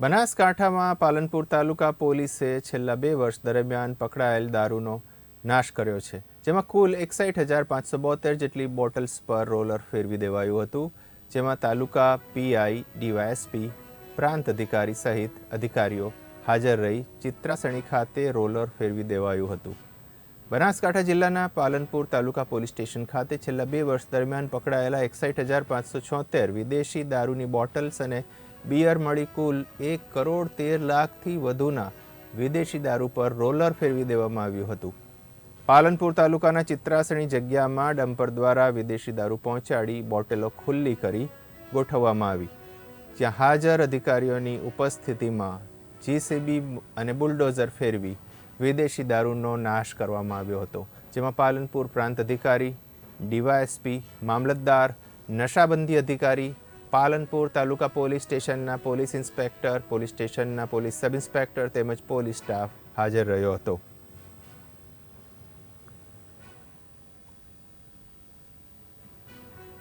બનાસકાંઠામાં પાલનપુર તાલુકા પોલીસે છેલ્લા બે વર્ષ દરમિયાન પકડાયેલ દારૂનો નાશ કર્યો છે, જેમાં કુલ એકસાઠ હજાર પાંચસો બોતેર જેટલી બોટલ્સ પર રોલર ફેરવી દેવાયું હતું, જેમાં તાલુકા પીઆઈ ડીવાયએસપી પ્રાંત અધિકારી સહિત અધિકારીઓ હાજર રહી ચિત્રાસણી ખાતે રોલર ફેરવી દેવાયું હતું. બનાસકાંઠા જિલ્લાના પાલનપુર તાલુકા પોલીસ સ્ટેશન ખાતે છેલ્લા બે વર્ષ દરમિયાન પકડાયેલા એકસાઠ હજાર પાંચસો છોતેર વિદેશી દારૂની બોટલ્સ અને બિયર મળી કુલ એક કરોડ તેર લાખથી વધુના વિદેશી દારૂ પર રોલર ફેરવી દેવામાં આવ્યું હતું. પાલનપુર તાલુકાના ચિત્રાસણી જગ્યામાં ડમ્પર દ્વારા વિદેશી દારૂ પહોંચાડી બોટલો ખુલ્લી કરી ગોઠવવામાં આવી. જ્યાં હાજર અધિકારીઓની ઉપસ્થિતિમાં જીસીબી અને બુલડોઝર ફેરવી વિદેશી દારૂનો નાશ કરવામાં આવ્યો હતો. જેમાં પાલનપુર પ્રાંત અધિકારી, ડીવાયએસપી, મામલતદાર, નશાબંધી અધિકારી પાલનપુર તાલુકા પોલીસ સ્ટેશનના પોલીસ ઇન્સ્પેક્ટર, પોલીસ સ્ટેશનના પોલીસ સબ ઇન્સ્પેક્ટર તેમજ પોલીસ સ્ટાફ હાજર રહ્યો હતો.